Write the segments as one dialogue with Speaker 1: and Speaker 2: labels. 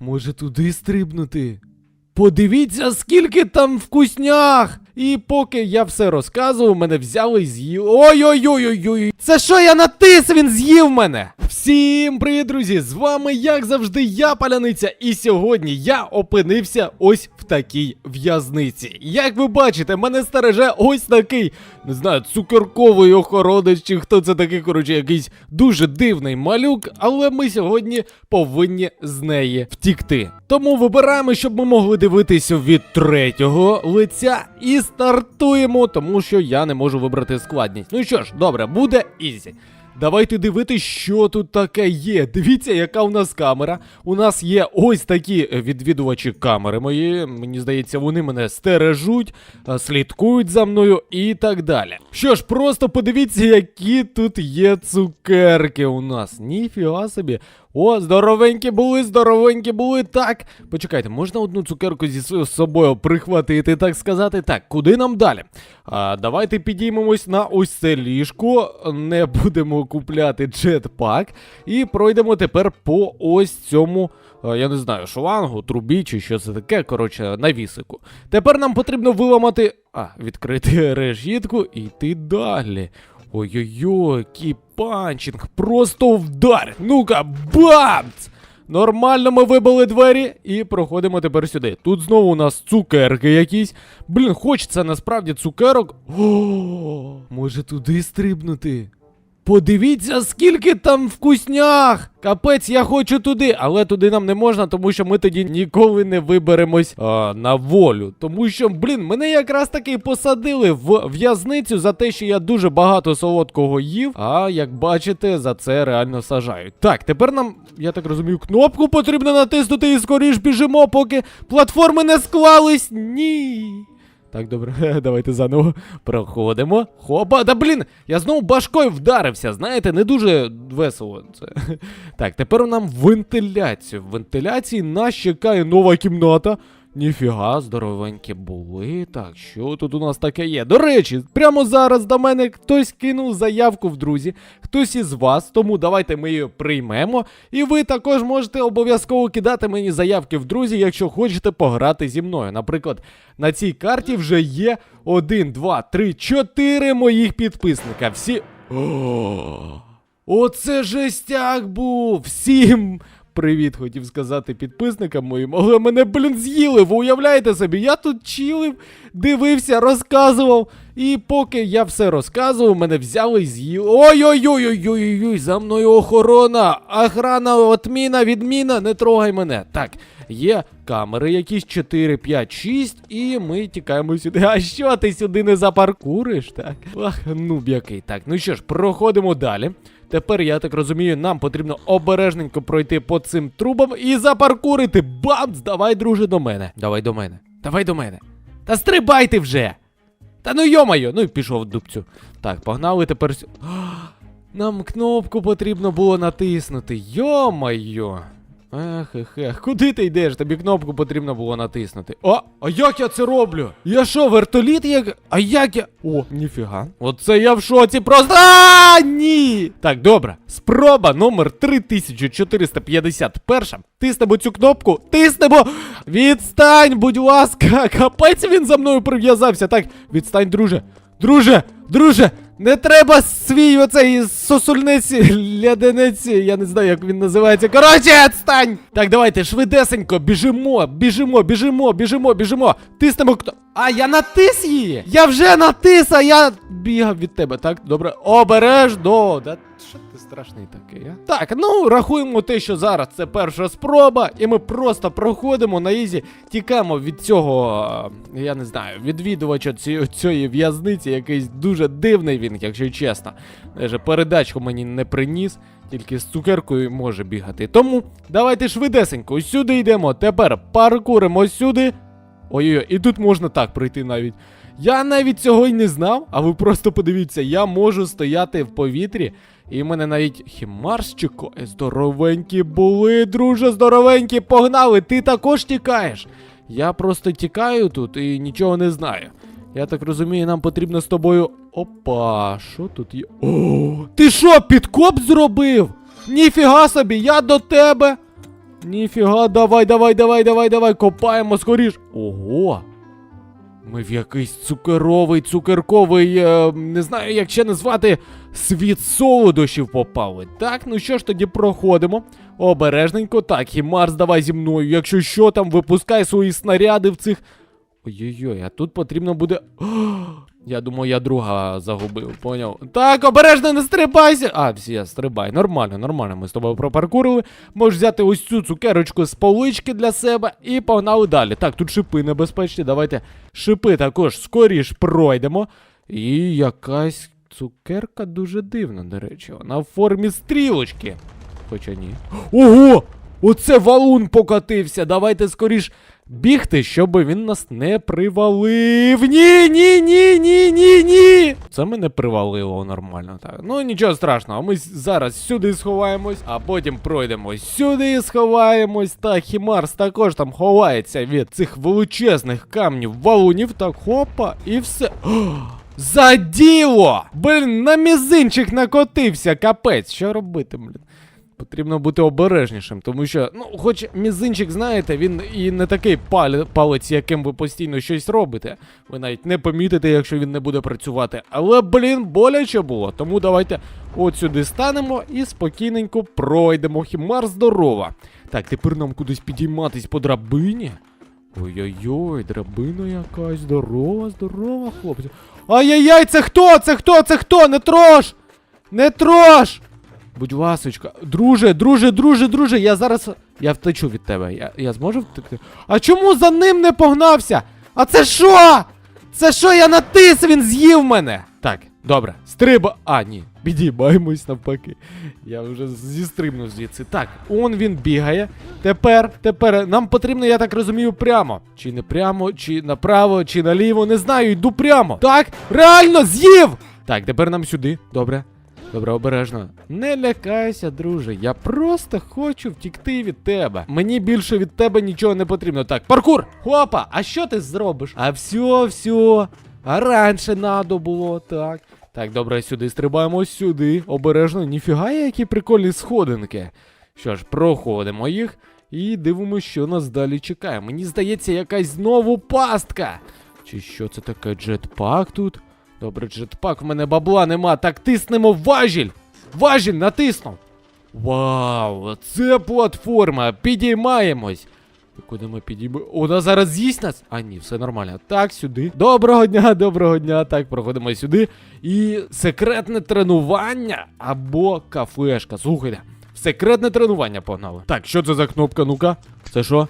Speaker 1: Може туди стрибнути? Подивіться, скільки там вкуснях! І поки я все розказував, мене взяли і з'їли. Ой-ой-ой-ой-ой! Це що я натис? Він з'їв мене! Всім привіт, друзі! З вами, як завжди, я Паляниця, і сьогодні я опинився ось в такій в'язниці. Як ви бачите, мене стереже ось такий, не знаю, цукерковий охоронець, чи хто це такий, коротше, якийсь дуже дивний малюк, але ми сьогодні повинні з неї втікти. Тому вибираємо, щоб ми могли дивитися від третього лиця і стартуємо, тому що я не можу вибрати складність. Ну що ж, добре, буде ізі. Давайте дивитися, що тут таке є. Дивіться, яка у нас камера. У нас є ось такі е, відвідувачі камери мої. Мені здається, вони мене стережуть, е, слідкують за мною і так далі. Що ж, просто подивіться, які тут є цукерки у нас. Ніфіга собі. О, здоровенькі були, здоровенькі були. Так. Почекайте, можна одну цукерку зі собою прихватити, так сказати? Так, куди нам далі? А, давайте підіймемось на ось це ліжко. Не будемо купляти джетпак. І пройдемо тепер по ось цьому. е, Я не знаю, шлангу, трубі чи що це таке, коротше, навісику. Тепер нам потрібно виламати. А, відкрити решітку і йти далі. Ой-ой-ой, який панчинг, просто вдар. Ну-ка, бамц! Нормально ми вибили двері і проходимо тепер сюди. Тут знову у нас цукерки якісь. Блін, хочеться насправді цукерок. О, може туди стрибнути? Подивіться, скільки там вкуснях! Капець, я хочу туди, але туди нам не можна, тому що ми тоді ніколи не виберемось а, на волю. Тому що, блін, мене якраз таки посадили в в'язницю за те, що я дуже багато солодкого їв. А як бачите, за це реально сажають. Так, тепер нам, я так розумію, кнопку потрібно натиснути і скоріш біжимо, поки платформи не склались. Ні. Так, добре, давайте заново проходимо. Хопа, да блін, я знову башкою вдарився, знаєте, не дуже весело це. Так, тепер нам вентиляцію. В вентиляції нас чекає нова кімната. Ніфіга, здоровенькі були. Так, що тут у нас таке є? До речі, прямо зараз до мене хтось кинув заявку в друзі, хтось із вас, тому давайте ми її приймемо. І ви також можете обов'язково кидати мені заявки в друзі, якщо хочете пограти зі мною. Наприклад, на цій карті вже є 1, 2, 3, 4 моїх підписника. Всі. О, Оце жестяк був! Всім привіт, хотів сказати підписникам моїм, але мене, блін, з'їли. Ви уявляєте собі? Я тут чилив, дивився, розказував. І поки я все розказував, мене взяли і з'їли. Ой-ой-ой-ой-ой-ой, за мною охорона! Охрана, отміна, відміна, не трогай мене. Так, є камери якісь 4, 5, 6, і ми тікаємо сюди. А що ти сюди не запаркуриш? Так. Ах, нуб який. Так, ну що ж, проходимо далі. Тепер, я так розумію, нам потрібно обережненько пройти по цим трубам і запаркурити. Бамц! Давай, друже, до мене. Давай до мене. Давай до мене. Та стрибайте вже! Та ну йомайо! Ну і пішов дубцю. Так, погнали тепер. сю- Нам кнопку потрібно було натиснути. Йомайо! Ех, ех, ех, куди ти йдеш? Тобі кнопку потрібно було натиснути. О, а як я це роблю? Я що, вертоліт як. А як я. О, ніфіга. Оце я в шоці просто. А, ні! Так, добре. Спроба номер 3451. Тиснемо цю кнопку. Тиснемо! Відстань, будь ласка! Капець він за мною прив'язався. Так, відстань, друже. Друже, друже, не треба свій оцей сосульниці, ляденеці, я не знаю, як він називається. Коротше, відстань! Так, давайте, швидесенько, біжимо, біжимо, біжимо, біжимо, біжимо. Тиснемо хто. А, я натис її! Я вже натис, а я бігав від тебе, так? Добре, обережно. Да що ти страшний такий, а? Так, ну рахуємо те, що зараз це перша спроба, і ми просто проходимо на ізі, тікаємо від цього, е, я не знаю, відвідувача ці- цієї в'язниці, якийсь дуже дивний він, якщо чесно. Даже передачку мені не приніс, тільки з цукеркою може бігати. Тому давайте швидесенько, сюди йдемо. Тепер паркуримо сюди. Ой-ой, і тут можна так пройти навіть. Я навіть цього й не знав, а ви просто подивіться, я можу стояти в повітрі, і мене навіть хімарс чекає. Здоровенькі були, друже, здоровенькі, погнали, ти також тікаєш. Я просто тікаю тут і нічого не знаю. Я так розумію, нам потрібно з тобою. Опа, що тут є? О, ти що, підкоп зробив? Ніфіга собі, я до тебе. Ніфіга, давай, давай, давай, давай, давай, копаємо скоріш. Ого. Ми в якийсь цукеровий, цукерковий, е, не знаю, як ще назвати, світ солодощів попали. Так, ну що ж тоді проходимо. Обережненько, так, Хімарс, давай зі мною. Якщо що там, випускай свої снаряди в цих. Ой-ой-ой, а тут потрібно буде. Я думаю, я друга загубив, поняв. Так, обережно не стрибайся. А, всі, стрибай. Нормально, нормально. Ми з тобою пропаркурили. Можеш взяти ось цю цукерочку з полички для себе і погнали далі. Так, тут шипи небезпечні. Давайте шипи також скоріш пройдемо. І якась цукерка дуже дивна, до речі. Вона в формі стрілочки. Хоча ні. Ого! Оце валун покотився. Давайте скоріш бігти, щоб він нас не привалив. Ні, ні, ні, ні, ні, ні. Це мене привалило нормально. Так. Ну нічого страшного. Ми зараз сюди сховаємось, а потім пройдемо сюди, сховаємось. Та Хімарс також там ховається від цих величезних камнів, валунів. Так, хопа, і все. За діло! Блін, на мізинчик накотився, капець. Що робити, блін? Потрібно бути обережнішим, тому що, ну, хоч мізинчик, знаєте, він і не такий палі- палець, яким ви постійно щось робите. Ви навіть не помітите, якщо він не буде працювати. Але, блін, боляче було. Тому давайте от сюди станемо і спокійненько пройдемо. Хімар здорова. Так, тепер нам кудись підійматись по драбині. Ой-ой-ой, драбина якась здорова, здорова, хлопці. Ай-яй-яй, це хто? Це хто? Це хто? Не трош! Не трош! Будь ласочка, друже, друже, друже, друже, я зараз. Я втечу від тебе. Я, я зможу втекти? А чому за ним не погнався? А це що? Це що я натис, він з'їв мене? Так, добре, стриба. А, ні, підіймаємось навпаки. Я вже зістрибнув звідси. Так, он він бігає. Тепер, тепер нам потрібно, я так розумію, прямо. Чи не прямо, чи направо, чи наліво, не знаю, йду прямо. Так, реально з'їв! Так, тепер нам сюди. Добре. Добре, обережно. Не лякайся, друже. Я просто хочу втікти від тебе. Мені більше від тебе нічого не потрібно. Так, паркур! Хопа! А що ти зробиш? А все, все. А раніше надо було, так. Так, добре, сюди стрибаємо сюди. Обережно, ніфіга, які прикольні сходинки. Що ж, проходимо їх і дивимося, що нас далі чекає. Мені здається, якась знову пастка. Чи що це таке джетпак тут? Добре, джетпак, в мене бабла нема. Так тиснемо важіль. Важіль натиснув. Вау, це платформа. Підіймаємось. Куди ми підіймемо? Вона зараз з'їсть нас? А ні, все нормально. Так, сюди. Доброго дня, доброго дня. Так, проходимо сюди. І секретне тренування або кафешка. Слухайте, секретне тренування погнали. Так, що це за кнопка? Ну-ка? Це що?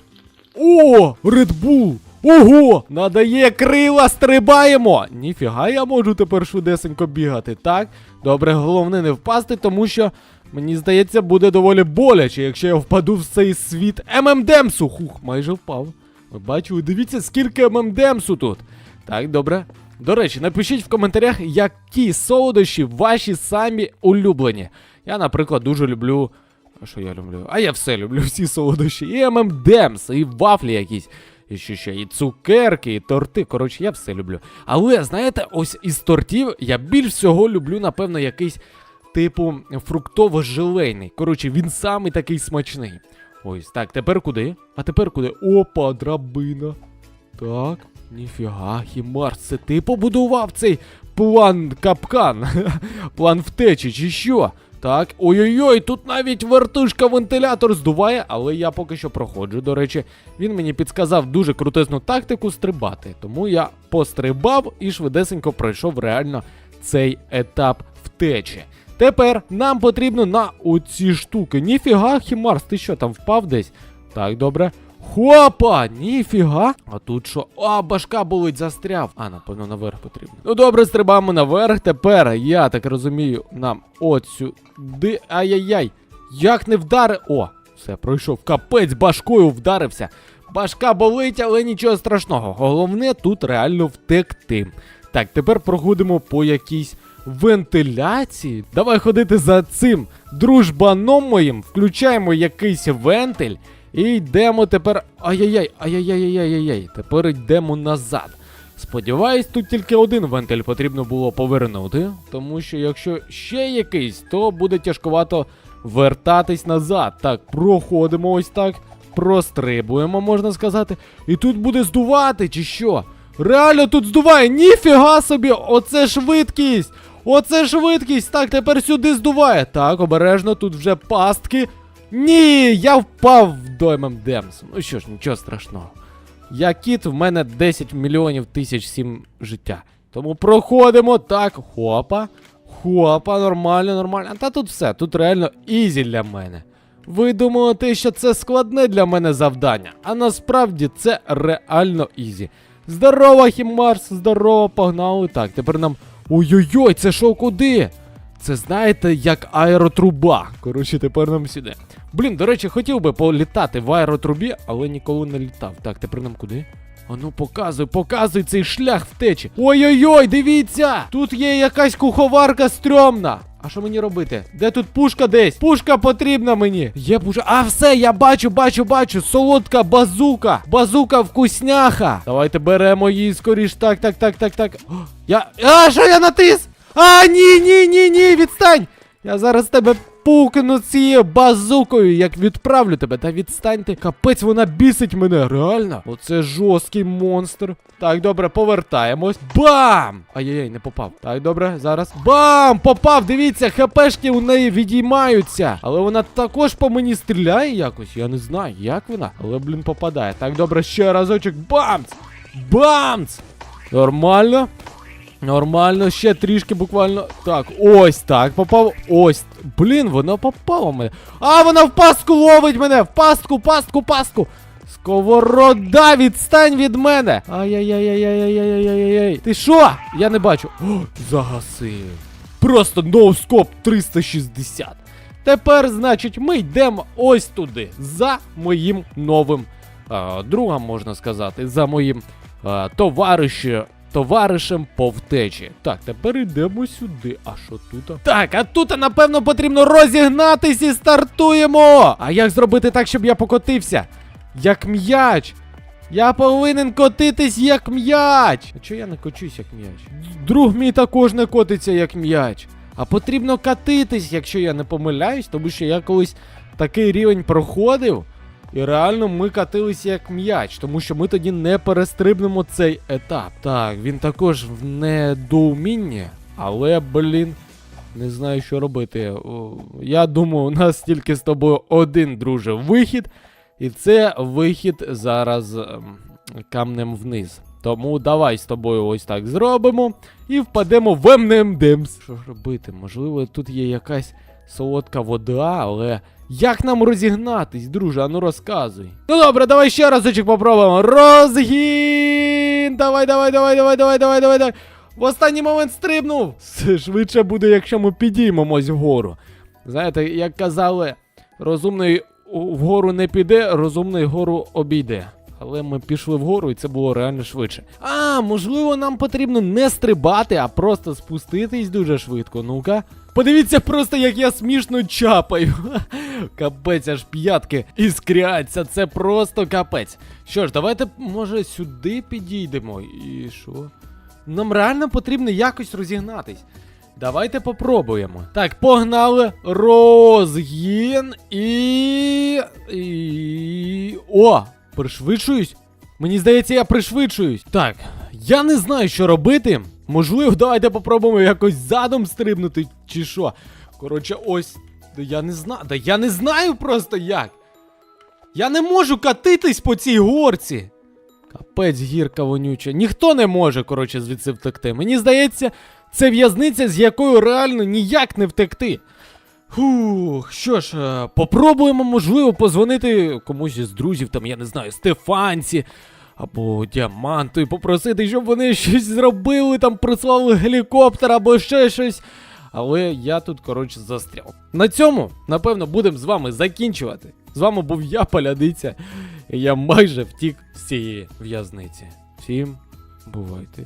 Speaker 1: О, Red Bull! Ого! Надає крила, стрибаємо! Ніфіга, я можу тепер швидесенько бігати, так? Добре, головне не впасти, тому що мені здається, буде доволі боляче, якщо я впаду в цей світ ММДемсу. Хух, майже впав. Ви бачили, дивіться, скільки ММДемсу тут. Так, добре. До речі, напишіть в коментарях, які солодощі ваші самі улюблені. Я, наприклад, дуже люблю. А що я люблю? А я все люблю, всі солодощі. І ММДемс, і вафлі якісь. І що ще, і цукерки, і торти. Коротше, я все люблю. Але, знаєте, ось із тортів я більш всього люблю, напевно, якийсь типу фруктово-желейний. Коротше, він самий такий смачний. Ось, так, тепер куди? А тепер куди? Опа, драбина. Так, ніфіга, Хімар, це ти побудував цей план капкан, план втечі, чи що? Так, ой-ой-ой, тут навіть вертушка вентилятор здуває, але я поки що проходжу. До речі, він мені підсказав дуже крутезну тактику стрибати. Тому я пострибав і швидесенько пройшов реально цей етап втечі. Тепер нам потрібно на оці штуки. Ніфіга, Хімарс, ти що там впав десь? Так, добре. Хопа! Ніфіга! А тут що? А, башка болить, застряв. А, напевно, наверх потрібно. Ну добре, стрибаємо наверх. Тепер, я так розумію, нам от сюди. Ай-яй-яй. Як не вдари. О, все, пройшов. Капець, башкою вдарився. Башка болить, але нічого страшного. Головне тут реально втекти. Так, тепер проходимо по якійсь вентиляції. Давай ходити за цим дружбаном моїм, включаємо якийсь вентиль і йдемо тепер. Ай-яй-яй, ай-яй-яй-яй-яй-яй. Тепер йдемо назад. Сподіваюсь, тут тільки один вентиль потрібно було повернути, тому що якщо ще якийсь, то буде тяжкувато вертатись назад. Так, проходимо ось так. Прострибуємо, можна сказати. І тут буде здувати, чи що? Реально тут здуває, ніфіга собі! Оце швидкість! Оце швидкість! Так, тепер сюди здуває. Так, обережно, тут вже пастки. Ні, я впав в доймем Демс. Ну що ж, нічого страшного. Я кіт, в мене 10 мільйонів тисяч сім життя. Тому проходимо так. Хопа. Хопа, нормально, нормально. Та тут все, тут реально ізі для мене. Ви думаєте, що це складне для мене завдання, а насправді це реально ізі. Здорово, Хімарс, здорово, погнали. Так, тепер нам. Ой-ой-ой, це що куди? Це знаєте, як аеротруба. Коротше, тепер нам сюди. Блін, до речі, хотів би політати в аеротрубі, але ніколи не літав. Так, тепер нам куди? А ну показуй, показуй цей шлях втечі. Ой-ой-ой, дивіться! Тут є якась куховарка стрьомна. А що мені робити? Де тут пушка десь? Пушка потрібна мені. Є пушка. А все, я бачу, бачу, бачу. Солодка базука. Базука вкусняха. Давайте беремо її скоріш. Так, так, так, так, так. О, я. А, що я натис? А, ні, ні, ні, ні, відстань! Я зараз тебе пукну цією базукою, як відправлю тебе, та відстань ти. Капець, вона бісить мене, реально. Оце жорсткий монстр. Так, добре, повертаємось. Бам! Ай-яй-яй, не попав. Так, добре, зараз. Бам! Попав! Дивіться, хпшки у неї відіймаються. Але вона також по мені стріляє якось. Я не знаю, як вона. Але, блін, попадає. Так, добре, ще разочок. Бамц! Бамц! Нормально. Нормально, ще трішки буквально. Так, ось так. Попав. Ось. Блін, вона попала мене. А, вона в пастку ловить мене! В пастку, пастку, пастку! Сковорода, відстань від мене! Ай-яй-яй-яй-яй-яй-яй-яй-яй. Ти що? Я не бачу. О, загасив. Просто ноускоп 360. Тепер, значить, ми йдемо ось туди. За моїм новим а, другом, можна сказати, за моїм а, товаришем. Товаришем по втечі. Так, тепер йдемо сюди. А що тут? Так, а тут, напевно, потрібно розігнатись і стартуємо. А як зробити так, щоб я покотився? Як м'яч. Я повинен котитись як м'яч. А чого я не кочусь як м'яч? Друг мій також не котиться як м'яч. А потрібно катитись, якщо я не помиляюсь, тому що я колись такий рівень проходив. І реально ми катилися як м'яч, тому що ми тоді не перестрибнемо цей етап. Так, він також в недоумінні, але, блін, не знаю, що робити. Я думаю, у нас тільки з тобою один, друже, вихід. І це вихід зараз ем, камнем вниз. Тому давай з тобою ось так зробимо і впадемо в МНМДемс. Що ж робити? Можливо, тут є якась солодка вода, але як нам розігнатись, друже? Ану розказуй. Ну добре, давай ще разочок попробуємо. Розгін! Давай, давай, давай, давай, давай, давай, давай, давай. В останній момент стрибнув. Все швидше буде, якщо ми підіймемось вгору. Знаєте, як казали, розумний вгору не піде, розумний гору обійде. Але ми пішли вгору, і це було реально швидше. А, можливо, нам потрібно не стрибати, а просто спуститись дуже швидко. Ну-ка. Подивіться просто, як я смішно чапаю. Капець, аж п'ятки іскряться. Це просто капець. Що ж, давайте, може, сюди підійдемо. І що? Нам реально потрібно якось розігнатись. Давайте попробуємо. Так, погнали. Розгін і. і... О! Пришвидшуюсь? Мені здається, я пришвидшуюсь. Так, я не знаю, що робити. Можливо, давайте попробуємо якось задом стрибнути, чи що. Коротше, ось. Да я не знаю. Да я не знаю просто як. Я не можу катитись по цій горці. Капець гірка вонюча. Ніхто не може, коротше, звідси втекти. Мені здається, це в'язниця, з якою реально ніяк не втекти. Фух, що ж, е, попробуємо, можливо, позвонити комусь із друзів, там, я не знаю, Стефанці або Діаманту попросити, щоб вони щось зробили, там прислали гелікоптер або ще щось. Але я тут, коротше, застряв. На цьому, напевно, будемо з вами закінчувати. З вами був я, Палядиця, я майже втік з цієї в'язниці. Всім бувайте.